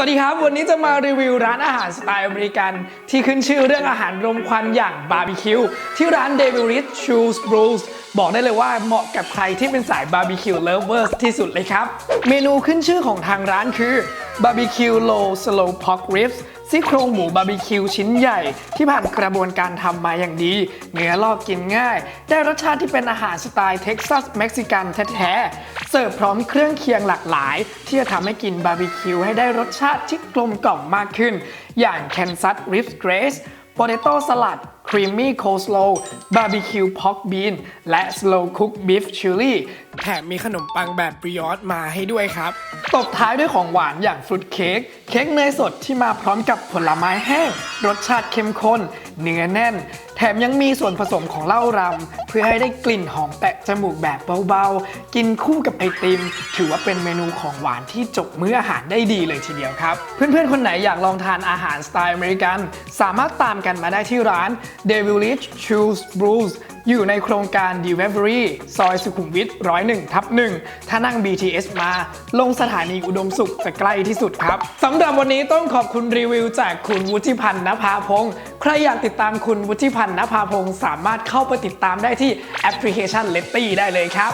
สวัสดีครับ วันนี้จะมารีวิวร้านอาหารสไตล์อเมริกันที่ขึ้นชื่อเรื่องอาหารรมควันอย่างบาร์บีคิวที่ร้านเดวิลิสชูสบรูสบอกได้เลยว่าเหมาะกับใครที่เป็นสายบาร์บีคิวเลิฟเวอร์ที่สุดเลยครับ เมนูขึ้นชื่อของทางร้านคือ บาร์บีคิวโลสโลว์พ็อกริบส์ซี่โครงหมูบาร์บีคิวชิ้นใหญ่ ที่ผ่านกระบวนการทำมาอย่างดี เนื้อลอกกินง่าย ได้รสชาติที่เป็นอาหารสไตล์เท็กซัสเม็กซิกันแท้ๆ เสิร์ฟพร้อมเครื่องเคียงหลากหลาย ที่จะทำให้กินบาร์บีคิวให้ได้รสชาติที่กลมกล่อมมากขึ้น อย่างแคนซัส ครีมมี่โคสโลบาร์บีคิวพ็อกบีนและสโลว์คุกบีฟชิลลี่แถมมีขนมปังแบบบริออตมาให้ด้วยครับ ตบท้ายด้วยของหวานอย่างฟรุตเค้ก เค้กเนยสดที่มาพร้อมกับผลไม้แห้ง รสชาติเข้มข้น เนื้อแน่น แถมยังมีส่วนผสมของเหล้ารำ เพื่อให้ได้กลิ่นหอมแตะจมูกแบบเบาๆ กินคู่กับไอติม ถือว่าเป็นเมนูของหวานที่จบมื้ออาหารได้ดีเลยทีเดียวครับ เพื่อนๆ คนไหนอยากลองทานอาหารสไตล์อเมริกัน สามารถตามกันมาได้ที่ร้าน d e v i l i c h Shoes Brews อยู่ในโครงการ Delivery ซอยสุขุมวิท101ทับ1ถ้านั่ง BTS มา ลงสถานีอุดมสุขจะใกล้ที่สุดครับสำหรับวันนี้ต้องขอบคุณรีวิวจากคุณวุฒิพันธ์นภาพงศ์ใครอยากติดตามคุณวุฒิพันธ์นภาพงศ์สามารถเข้าไปติดตามได้ที่แอปพลิเคชันเลตตี้ได้เลยครับ